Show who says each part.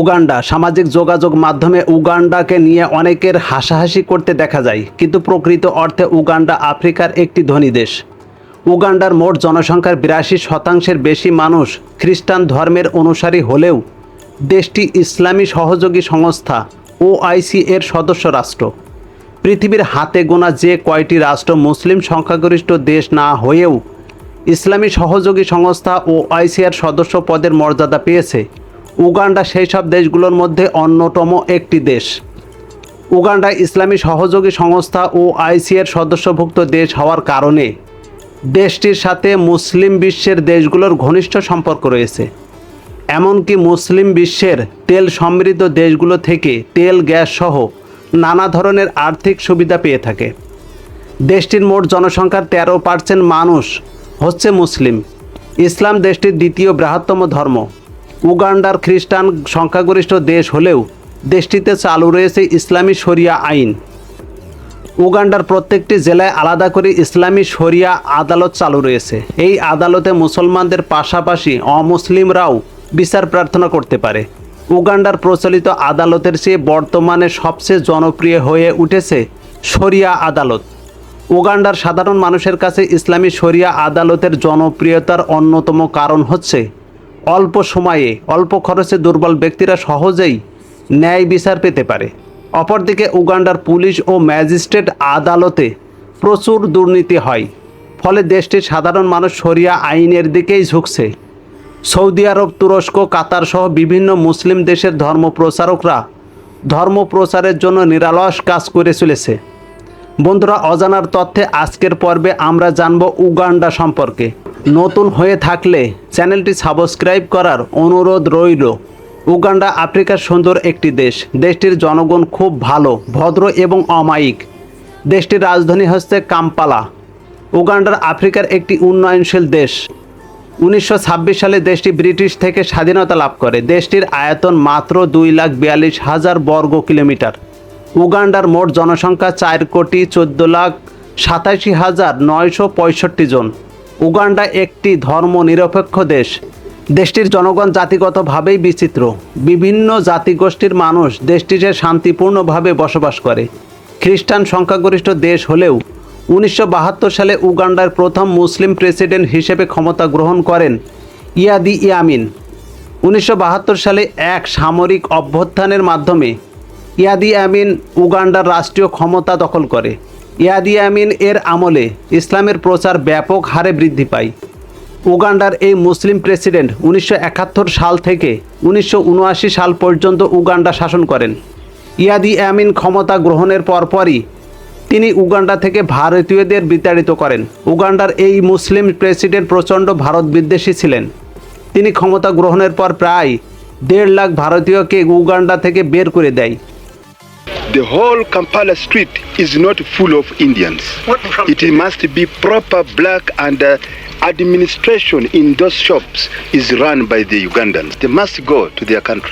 Speaker 1: Uganda. সামাজিক যোগাযোগ মাধ্যমে উগান্ডাকে নিয়ে অনেকের হাসাহাসি করতে দেখা যায়, কিন্তু প্রকৃত অর্থে উগান্ডা আফ্রিকার একটি ধনী দেশ। উগান্ডার মোট জনসংখ্যার বিরাশি শতাংশের বেশি মানুষ খ্রিস্টান ধর্মের অনুসারী হলেও দেশটি ইসলামী সহযোগী সংস্থা ওআইসি এর সদস্য রাষ্ট্র। পৃথিবীর হাতে গোনা যে কয়টি রাষ্ট্র মুসলিম সংখ্যাগরিষ্ঠ দেশ না হয়েও ইসলামী সহযোগী সংস্থা ও আইসিআর সদস্য পদের মর্যাদা পেয়েছে উগান্ডা সেই সব দেশগুলোর মধ্যে অন্যতম একটি দেশ। উগান্ডা ইসলামী সহযোগী সংস্থা ও আইসিআর সদস্যভুক্ত দেশ হওয়ার কারণে দেশটির সাথে মুসলিম বিশ্বের দেশগুলোর ঘনিষ্ঠ সম্পর্ক রয়েছে। এমনকি মুসলিম বিশ্বের তেল সমৃদ্ধ দেশগুলো থেকে তেল, গ্যাস সহ নানা ধরনের আর্থিক সুবিধা পেয়ে থাকে। দেশটির মোট জনসংখ্যার তেরো পার্সেন্ট মানুষ হচ্ছে মুসলিম। ইসলাম দেশটির দ্বিতীয় বৃহত্তম ধর্ম। উগান্ডার খ্রিস্টান সংখ্যাগরিষ্ঠ দেশ হলেও দেশটিতে চালু রয়েছে ইসলামী শরিয়া আইন। উগান্ডার প্রত্যেকটি জেলায় আলাদা করে ইসলামী শরিয়া আদালত চালু রয়েছে। এই আদালতে মুসলমানদের পাশাপাশি অমুসলিমরাও বিচার প্রার্থনা করতে পারে। উগান্ডার প্রচলিত আদালতের চেয়ে বর্তমানে সবচেয়ে জনপ্রিয় হয়ে উঠেছে শরিয়া আদালত। উগান্ডার সাধারণ মানুষের কাছে ইসলামী শরিয়া আদালতের জনপ্রিয়তার অন্যতম কারণ হচ্ছে অল্প সময়ে, অল্প খরচে দুর্বল ব্যক্তিরা সহজেই ন্যায় বিচার পেতে পারে। অপরদিকে উগান্ডার পুলিশ ও ম্যাজিস্ট্রেট আদালতে প্রচুর দুর্নীতি হয়, ফলে দেশটির সাধারণ মানুষ শরিয়া আইনের দিকেই ঝুঁকছে। সৌদি আরব, তুরস্ক, কাতার সহ বিভিন্ন মুসলিম দেশের ধর্ম প্রচারকরা ধর্ম প্রচারের জন্য নিরালস কাজ করে চলেছে। বন্ধুরা, অজানার তথ্যে আজকের পর্বে আমরা জানব উগান্ডা সম্পর্কে। নতুন হয়ে থাকলে চ্যানেলটি সাবস্ক্রাইব করার অনুরোধ রইল। উগান্ডা, আফ্রিকার সুন্দর একটি দেশ। দেশটির জনগণ খুব ভালো, ভদ্র এবং অমায়িক। দেশটির রাজধানী হচ্ছে কাম্পালা। উগান্ডার আফ্রিকার একটি উন্নয়নশীল দেশ। উনিশশো ছাব্বিশ সালে দেশটি ব্রিটিশ থেকে স্বাধীনতা লাভ করে। দেশটির আয়তন মাত্র দুই লাখ বিয়াল্লিশ হাজার বর্গ কিলোমিটার। উগান্ডার মোট জনসংখ্যা চার কোটি চোদ্দ লাখ সাতাশি হাজার নয়শো পঁয়ষট্টি জন। উগান্ডা একটি ধর্ম নিরপেক্ষ দেশ। দেশটির জনগণ জাতিগতভাবেই বিচিত্র। বিভিন্ন জাতিগোষ্ঠীর মানুষ দেশটিতে শান্তিপূর্ণভাবে বসবাস করে। খ্রিস্টান সংখ্যাগরিষ্ঠ দেশ হলেও উনিশশো বাহাত্তর সালে উগান্ডার প্রথম মুসলিম প্রেসিডেন্ট হিসেবে ক্ষমতা গ্রহণ করেন ইয়াদি ইয়ামিন। উনিশশো বাহাত্তর সালে এক সামরিক অভ্যুত্থানের মাধ্যমে ইয়াদি আমিন উগান্ডার রাষ্ট্রীয় ক্ষমতা দখল করে। ইয়াদি আমিন এর আমলে ইসলামের প্রচার ব্যাপক হারে বৃদ্ধি পায়। উগান্ডার এই মুসলিম প্রেসিডেন্ট উনিশশো একাত্তর সাল থেকে উনিশশো উনআশি সাল পর্যন্ত উগান্ডা শাসন করেন। ইয়াদি আমিন ক্ষমতা গ্রহণের পরপরই তিনি উগান্ডা থেকে ভারতীয়দের বিতাড়িত করেন। উগান্ডার এই মুসলিম প্রেসিডেন্ট প্রচণ্ড ভারত বিদ্বেষী ছিলেন। তিনি ক্ষমতা গ্রহণের পর প্রায় দেড় লাখ ভারতীয়কে উগান্ডা থেকে বের করে দেয়।
Speaker 2: The whole Kampala street is not full of Indians. It must be proper black and uh, administration in those shops is run by the Ugandans. They must go to their country.